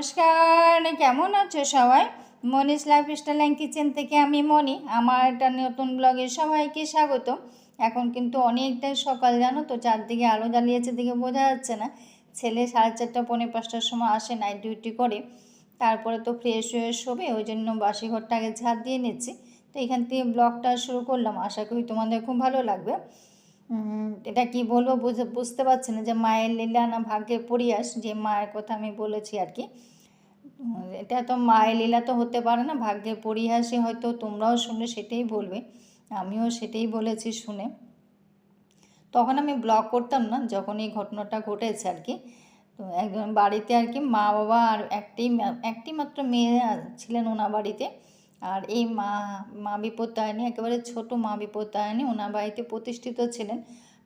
নমস্কার, কেমন আছো সবাই? Moni's life style and kitchen থেকে আমি মনি। আমার একটা নতুন ব্লগে সবাইকে স্বাগত। এখন কিন্তু অনেকটাই সকাল, জানো তো? চারদিকে আলো জ্বালিয়েছে দিকে বোঝা যাচ্ছে না। ছেলে সাড়ে চারটা, পৌনে পাঁচটার সময় আসে নাইট ডিউটি করে। তারপরে তো ফ্রেশ হয়ে শোবে, ওই জন্য বাসি ঘরটা আগে ঝাড় দিয়ে নিচ্ছি। তো এখান থেকে ব্লগটা শুরু করলাম। আশা করি তোমাদের খুব ভালো লাগবে। এটা কি বলব? বুঝে, বুঝতে পারছি না যে মায়ের লীলা না ভাগ্যের পরিয়াস যে মায়ের কথা আমি বলেছি আর কি। এটা তো মায়ের লীলা তো হতে পারে না, ভাগ্যের পরিহাসে হয়তো তোমরাও শুনে সেটাই বলবে, আমিও সেটাই বলেছি শুনে। তখন আমি ব্লগ করতাম না, যখন এই ঘটনাটা ঘটেছে আর কি। তো একজন বাড়িতে আর কি মা বাবা আর একটি একটি মাত্র মেয়ে ছিলেন ওনার বাড়িতে। আর এই মা মা বিপত্তায়নী একেবারে ছোট মা বিপত্তায়নী ওনার বাড়িতে প্রতিষ্ঠিত ছিলেন।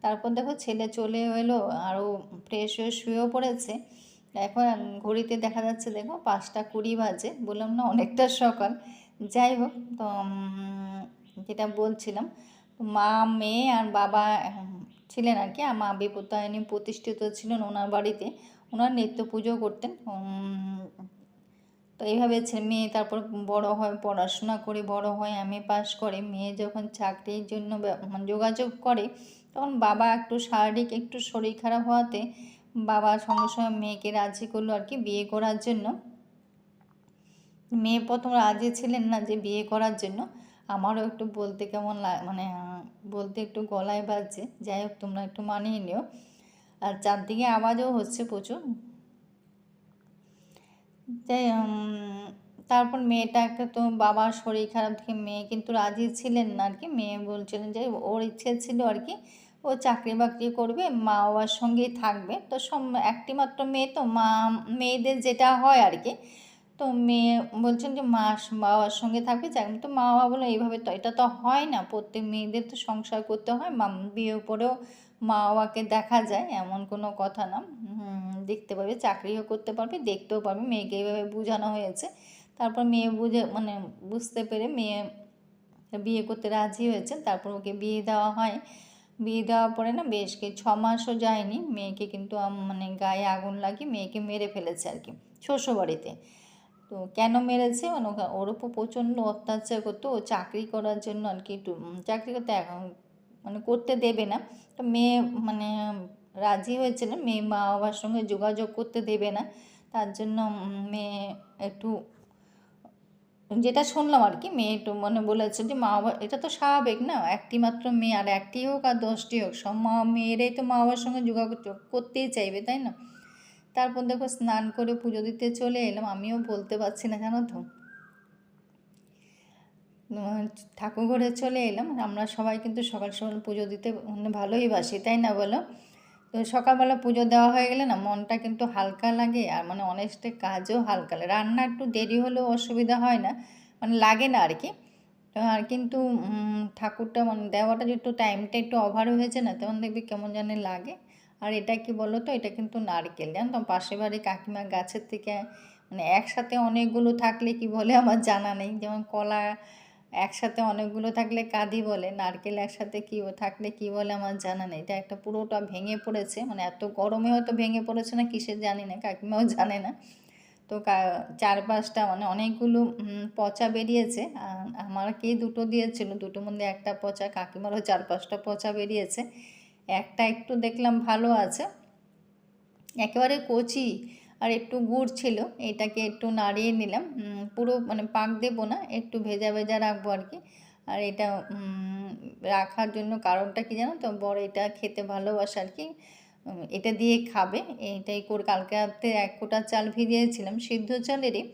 তারপর দেখো ছেলে চলে এলো, আরও ফ্রেশ হয়ে শুয়েও পড়েছে। এখন ঘড়িতে দেখা যাচ্ছে, দেখো পাঁচটা কুড়ি বাজে, বললাম না অনেকটা সকাল। যাই হোক, তো যেটা বলছিলাম মা, মেয়ে আর বাবা ছিলেন আর কি মা বিপত্তায়নী প্রতিষ্ঠিত ছিলেন ওনার বাড়িতে। ওনার নিত্য পুজো করতেন তো এইভাবে ছে- মেয়ে তারপর বড় হয়, পড়াশোনা করে বড় হয় এমএ পাস করে। মেয়ে যখন চাকরির জন্য মানে যোগাযোগ করে, তখন বাবা একটু শারীরিক, একটু শরীর খারাপ হওয়াতে বাবা সঙ্গে সঙ্গে মেয়েকে রাজি করল আর কি বিয়ে করার জন্য। মেয়ে প্রথম রাজি ছিলেন না যে বিয়ে করার জন্য। আমারও একটু বলতে কেমন মানে বলতে একটু গলায় বাজছে। যাই হোক তোমরা একটু মানিয়ে নিও। আর চারদিকে আওয়াজও হচ্ছে প্রচুর। উম, তারপর মেয়েটাকে তো বাবার শরীর খারাপ থেকে মেয়ে কিন্তু রাজি ছিলেন না আর কি। মেয়ে বলছিলেন যে ওর ইচ্ছে ছিল আর কি ও চাকরি বাকরি করবে মা বাবার সঙ্গেই থাকবে। তো একটি মাত্র মেয়ে তো মা, মেয়েদের যেটা হয় আর কি। তো মেয়ে বলছেন যে মা বাবার সঙ্গে থাকবে যাক তো মা বাবা বলো, এইভাবে তো, এটা তো হয় না। প্রত্যেক মেয়েদের তো সংসার করতে হয়। মা, বিয়ের পরেও মা বাবাকে দেখা যায়, এমন কোনো কথা না। দেখতে পারবে, চাকরিও করতে পারবে, দেখতেও পারবে। মেয়েকে এইভাবে বোঝানো হয়েছে। তারপর মেয়ে বুঝে মানে বুঝতে পেরে মেয়ে বিয়ে করতে রাজি হয়েছে। তারপর ওকে বিয়ে দেওয়া হয়। বিয়ে দেওয়ার পরে না বেশ কি ছ মাসও যায়নি। মেয়েকে কিন্তু মানে গায়ে আগুন লাগিয়ে মেয়েকে মেরে ফেলেছে আর কি, শ্বশুরবাড়িতে। তো কেন মেরেছে? মানে ওর উপর প্রচণ্ড অত্যাচার করতো। ও চাকরি করার জন্য আর কি একটু চাকরি করতে মানে করতে দেবে না। তো মেয়ে মানে রাজি হয়েছিল মেয়ে মা বাবার সঙ্গে যোগাযোগ করতে দেবে না। তার জন্য মেয়ে একটু যেটা শুনলাম আর কি, মেয়ে একটু মানে বলেছে যে মা বাবা, এটা তো স্বাভাবিক না? একটি মাত্র মেয়ে আর একটি হোক আর দশটি হোক, সব মা মেয়েরাই তো মা বাবার সঙ্গে যোগাযোগ করতেই চাইবে, তাই না? তারপর দেখো স্নান করে পুজো দিতে চলে এলাম, আমিও বলতে পারছি না, জানো তো? ঠাকুর ঘরে চলে এলাম, আমরা সবাই কিন্তু সকাল সকাল পুজো দিতে মানে ভালোই বাসি, তাই না বলো? তো সকালবেলা পুজো দেওয়া হয়ে গেলে না মনটা কিন্তু হালকা লাগে আর মানে অনেকটা কাজও হালকা লাগে। রান্না একটু দেরি হলেও অসুবিধা হয় না মানে লাগে না আর কি আর কিন্তু ঠাকুরটা মানে দেওয়াটা যে একটু টাইমটা একটু ওভার হয়েছে না, তখন দেখবি কেমন জানি লাগে। আর এটা কি বলো তো এটা কিন্তু নারকেল, জানো তো? পাশের বাড়ি কাকিমা গাছের থেকে মানে একসাথে অনেকগুলো থাকলে কি বলে আমার জানা নেই। যেমন কলা একসাথে অনেকগুলো থাকলে কাঁদি বলে, নারকেল একসাথে কি থাকলে কি বলে আমার জানা নেই। এটা একটা পুরোটা ভেঙে পড়েছে মানে এত গরমে হয়তো ভেঙে পড়েছে না, কিসের জানি না, কাকিমাও জানে না। তো চার পাঁচটা মানে অনেকগুলো পচা বেরিয়েছে। আমাকে দুটো দিয়েছিল, দুটোর মধ্যে একটা পচা, কাকিমারও চার পাঁচটা পচা বেরিয়েছে। একটা একটু দেখলাম ভালো আছে। একেবারে কচি আর একটু গুড় ছিল, এটাকে একটু নাড়িয়ে নিলাম। পুরো মানে পাক দেবো না, একটু ভেজা ভেজা রাখব আর কি। আর এটা রাখার জন্য কারণটা কি জানো তো? বড় এটা খেতে ভালোবাসে আর কি। এটা দিয়ে খাবে। এইটাই করে, কালকে রাতে এক কোটা চাল ভিজিয়েছিলাম, সিদ্ধ চালেরই।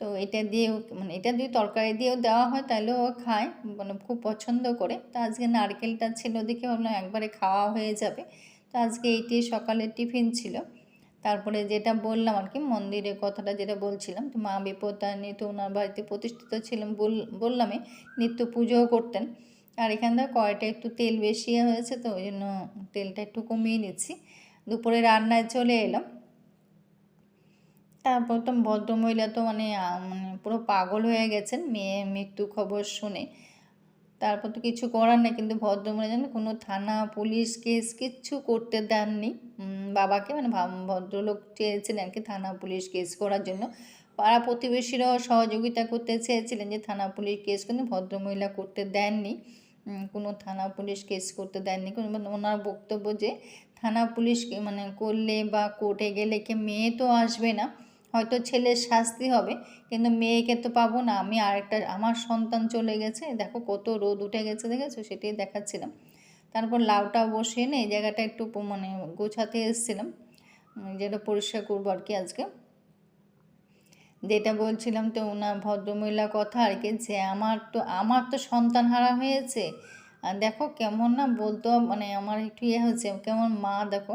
তো এটা দিয়েও মানে এটা দিয়ে তরকারি দিয়েও দেওয়া হয় তাহলেও ও খায়। মানে খুব পছন্দ করে। তো আজকে নারকেলটা ছিল দেখে ভাবলাম একবারে খাওয়া হয়ে যাবে। তো আজকে এইটি সকালের টিফিন ছিল। তারপরে যেটা বললাম আর কি মন্দিরের কথাটা যেটা বলছিলাম তো মা বিপত্তায়নী তো ওনার বাড়িতে প্রতিষ্ঠিত ছিলেন বল, বললামই, নিত্য পুজোও করতেন। আর এখান থেকে কয়টা একটু তেল বেশি হয়েছে, তো ওই জন্য তেলটা একটু কমিয়ে নিচ্ছি। দুপুরে রান্নায় চলে এলাম। তারপর তো ভদ্রমহিলা তো মানে মানে পুরো পাগল হয়ে গেছেন, মেয়ে মৃত্যু খবর শুনে। তারপর তো কিছু করার নেই, কিন্তু ভদ্রমহিলা জানেন কোনো থানা, পুলিশ কেস কিচ্ছু করতে দেননি। বাবাকে মানে ভদ্রলোক চেয়েছিলেন কি থানা, পুলিশ কেস করার জন্য। পাড়া প্রতিবেশীরাও সহযোগিতা করতে চেয়েছিলেন যে থানা, পুলিশ কেস কিন্তু ভদ্রমহিলা করতে দেননি। কোনো থানা, পুলিশ কেস করতে দেননি। মানে ওনার বক্তব্য যে থানা, পুলিশ মানে করলে বা কোর্টে গেলে কি মেয়ে তো আসবে না। হয়তো ছেলের শাস্তি হবে, কিন্তু মেয়েকে তো পাবো না। আমি আরেকটা, আমার সন্তান চলে গেছে, দেখো কত রোদ উঠে গেছে, দেখেছ? সেটাই দেখাচ্ছিলাম। তারপর লাউটা বসিয়ে এনে এই জায়গাটা একটু মানে গোছাতে এসেছিলাম। যেটা পরিষ্কার করব আর কি আজকে। যেটা বলছিলাম তো ওনার ভদ্রমহিলার কথা আর কি, যে আমার তো আমার তো সন্তান হারা হয়েছে। আর দেখো কেমন না বলতো মানে আমার একটু ইয়ে হচ্ছে, কেমন মা, দেখো।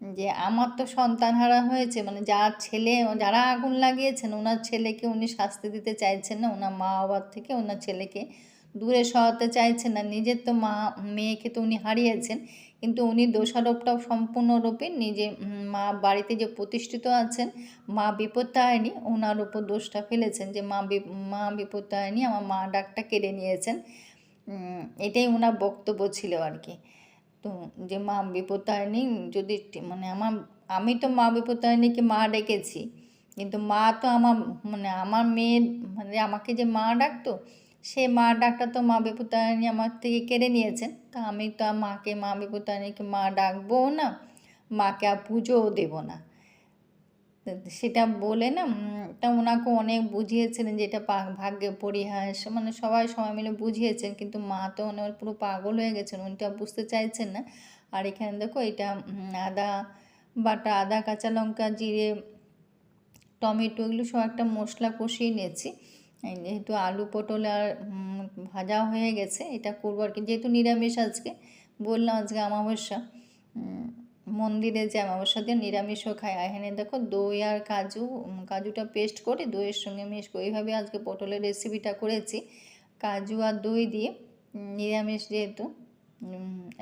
যে আমার তো সন্তান হারা হয়েছে মানে যার ছেলে, যারা আগুন লাগিয়েছেন ওনার ছেলেকে উনি শাস্তি দিতে চাইছেন না ওনার মা বাবার থেকে ওনার ছেলেকে দূরে সরাতে চাইছেন না। নিজের তো মা, মেয়েকে তো উনি হারিয়েছেন, কিন্তু উনি দোষারোপটাও সম্পূর্ণরূপে নিজে মা বাড়িতে যে প্রতিষ্ঠিত আছেন, মা বিপত্তায়নী ওনার উপর দোষটা ফেলেছেন যে মা মা বিপত্তায়নী আমার মা ডাকটা কেড়ে নিয়েছেন। এটাই ওনার বক্তব্য ছিল আর কি। তো যে মা বিপত্তায়নী যদি মানে আমার, আমি তো মা বিপত্তায়নীকে মা ডেকেছি, কিন্তু মা তো আমার মানে আমার মেয়ের মানে আমাকে যে মা ডাকতো, সে মা ডাকটা তো মা বিপত্তায়নী আমার থেকে কেড়ে নিয়েছেন তা আমি তো মাকে, মা বিপত্তায়নীকে মা ডাকবো না, মাকে আর পুজোও দেবো না। সেটা বলে না তা ওনাকে অনেক বুঝিয়েছিলেন যে এটা ভাগ্যে পরিহাস। মানে সবাই সবাই মিলে বুঝিয়েছেন কিন্তু মা তো ওনার পুরো পাগল হয়ে গেছেন উনিটা বুঝতে চাইছেন না। আর এখানে দেখো এটা আদা বাটা আদা কাঁচা লঙ্কা জিরে টমেটো এগুলো সব একটা মশলা কষিয়ে নিয়েছি। যেহেতু আলু পটল আর ভাজা হয়ে গেছে এটা করব আর কি। যেহেতু নিরামিষ আজকে বললাম আজকে অমাবস্যা উম, মন্দিরে যে অমাবস্যা দিয়ে নিরামিষও খায়। এখানে দেখো দই আর কাজু কাজুটা পেস্ট করে দইয়ের সঙ্গে মিক্স করে। এইভাবে আজকে পটলের রেসিপিটা করেছি। কাজু আর দই দিয়ে নিরামিষ যেহেতু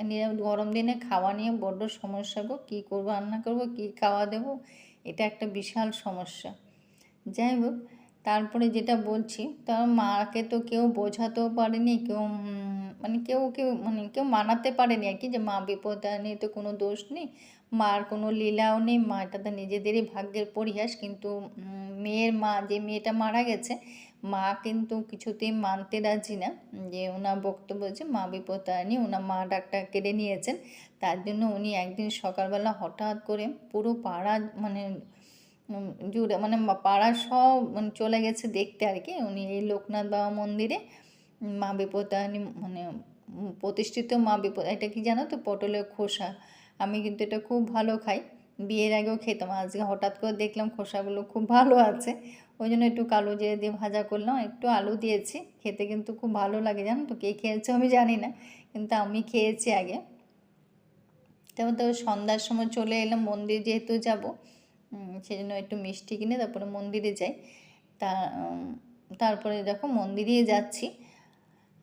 নিরামিষ গরম দিনে খাওয়া নিয়ে বড্ড সমস্যা গো। কী করব, রান্না করব, কী খাওয়া দেবো, এটা একটা বিশাল সমস্যা। যাই হোক, তারপরে যেটা বলছি, তার মাকে তো কেউ বোঝাতেও পারেনি, কেউ মানে কেউ কেউ মানে কেউ মানাতে পারেনি আর কি যে মা বিপদায়নী তো কোনো দোষ নেই। মার কোনো লীলাও নেই, মা এটা তো নিজেদেরই ভাগ্যের পরিহাস। কিন্তু মেয়ের মা, যে মেয়েটা মারা গেছে, মা কিন্তু কিছুতেই মানতে রাজি না। যে ওনার বক্তব্য যে মা বিপদায়নী ওনার মা ডাক্তার কেড়ে নিয়েছেন। তার জন্য উনি একদিন সকালবেলা হঠাৎ করে পুরো পাড়া মানে জুড়ে মানে পাড়ার সব মানে চলে গেছে দেখতে আর কি। উনি এই লোকনাথ বাবা মন্দিরে মা বিপদায়নী মানে প্রতিষ্ঠিত মা বিপদ, এটা কি জানো তো? পটলের খোসা। আমি কিন্তু এটা খুব ভালো খাই। বিয়ের আগেও খেতাম, আজকে হঠাৎ করে দেখলাম খোসাগুলো খুব ভালো আছে। ওই জন্য একটু কালো জিরে দিয়ে ভাজা করলাম, একটু আলু দিয়েছি। খেতে কিন্তু খুব ভালো লাগে, জানো তো? কে খেয়েছে আমি জানি না, কিন্তু আমি খেয়েছি আগে। তারপর তো সন্ধ্যার সময় চলে এলাম, মন্দির যেহেতু যাব সেই জন্য একটু মিষ্টি কিনে তারপরে মন্দিরে যাই। তা তারপরে দেখো মন্দিরে যাচ্ছি।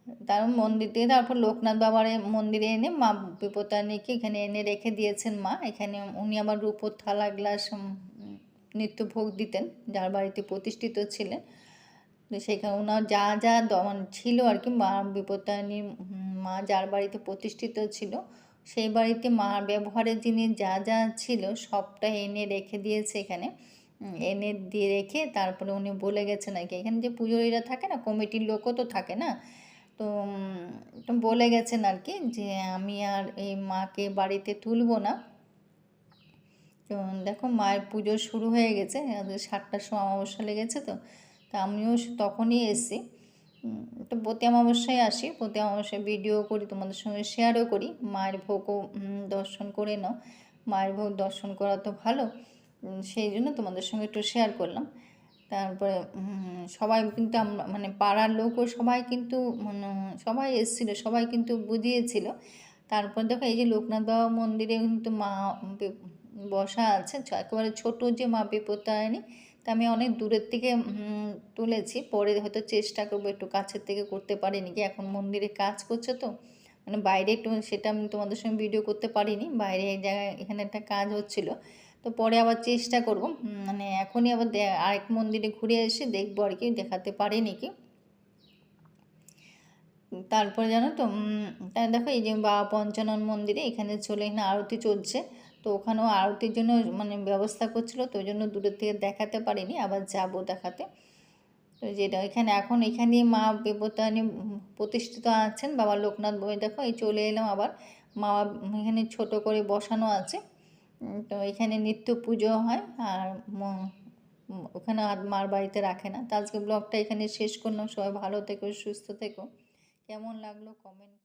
তার মন্দির থেকে তারপর লোকনাথ বাবার মন্দিরে এনে মা বিপত্তারিণীকে এখানে এনে রেখে দিয়েছেন মা। এখানে উনি আবার রূপোর থালা গ্লাস উম, নিত্য ভোগ দিতেন যার বাড়িতে প্রতিষ্ঠিত ছিলেন। সেখানে ওনার যা যা ছিল আর কি মা বিপত্তারিণী মা যার বাড়িতে প্রতিষ্ঠিত ছিল সেই বাড়িতে মার ব্যবহারের জিনিস যা যা ছিল সবটা এনে রেখে দিয়েছে এখানে। এনে দিয়ে রেখে তারপরে উনি বলে গেছেন আর কি এখানে যে পুজোরীরা থাকে না কমিটির লোকও তো থাকে না তো বলে গেছেন আর কি যে আমি আর এই মাকে বাড়িতে তুলবো না। তো দেখো মায়ের পুজো শুরু হয়ে গেছে সাতটার সময় অমাবস্যা লেগেছে তো, তা আমিও তখনই এসেছি। তো প্রতি অমাবস্যায় আসি, প্রতি অমাবস্যায় ভিডিও করি, তোমাদের সঙ্গে শেয়ারও করি, মায়ের ভোগও দর্শন করে নাও। মায়ের ভোগ দর্শন করা তো ভালো সেই জন্য তোমাদের সঙ্গে একটু শেয়ার করলাম। তারপরে সবাই কিন্তু আমরা মানে পাড়ার লোকও সবাই কিন্তু মানে সবাই এসেছিল, সবাই কিন্তু বুঝিয়েছিল। তারপর দেখো এই যে লোকনাথ বাবা মন্দিরে কিন্তু মা বসা আছে একেবারে ছোট যে মা বিপত্তায়নী তা আমি অনেক দূরের থেকে তুলেছি। পরে হয়তো চেষ্টা করব একটু কাছের থেকে করতে পারিনি, কি এখন মন্দিরে কাজ করছে তো? মানে বাইরে একটু, সেটা আমি তোমাদের সঙ্গে ভিডিও করতে পারিনি। বাইরে এক জায়গায় এখানে একটা কাজ হচ্ছিল। তো পরে আবার চেষ্টা করব। মানে এখনই আবার আরেক মন্দিরে ঘুরে এসে দেখব আর কি, দেখাতে পারিনি কি তারপরে জানো তো তাই দেখো এই যে বাবা পঞ্চানন মন্দিরে এখানে চলে এখানে আরতি চলছে। তো ওখানেও আরতির জন্য মানে ব্যবস্থা করছিল, তো ওই জন্য দূরের থেকে দেখাতে পারিনি, আবার যাব দেখাতে। তো যেটা এখানে এখন এখানেই মা দেবতানি প্রতিষ্ঠিত আছেন, বাবা লোকনাথ বই দেখো এই চলে এলাম আবার। মা এখানে ছোট করে বসানো আছে। তো এখানে নিত্য পুজো হয় আর ওখানে আর মার বাড়িতে রাখে না। তো আজকে ব্লগটা এখানে শেষ করলাম। সবাই ভালো থেকো, সুস্থ থেকো। কেমন লাগল কমেন্ট